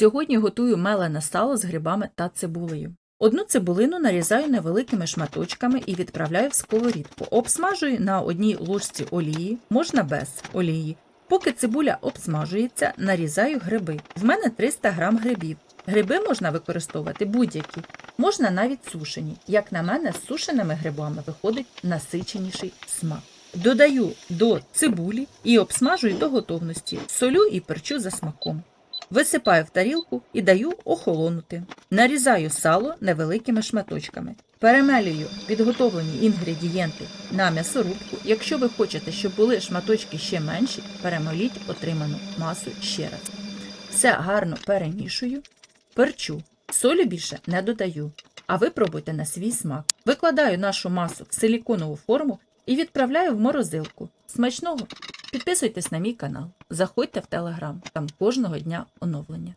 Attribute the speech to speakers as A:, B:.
A: Сьогодні готую мелене сало з грибами та цибулею. Одну цибулину нарізаю невеликими шматочками і відправляю в сковорідку. Обсмажую на одній ложці олії, можна без олії. Поки цибуля обсмажується, нарізаю гриби. В мене 300 грам грибів. Гриби можна використовувати будь-які, можна навіть сушені. Як на мене, з сушеними грибами виходить насиченіший смак. Додаю до цибулі і обсмажую до готовності. Солю і перчу за смаком. Висипаю в тарілку і даю охолонути. Нарізаю сало невеликими шматочками. Перемелюю підготовлені інгредієнти на м'ясорубку. Якщо ви хочете, щоб були шматочки ще менші, перемоліть отриману масу ще раз. Все гарно перемішую, перчу. Солі більше не додаю. А ви пробуйте на свій смак. Викладаю нашу масу в силіконову форму і відправляю в морозилку. Смачного! Підписуйтесь на мій канал, заходьте в телеграм, там кожного дня оновлення.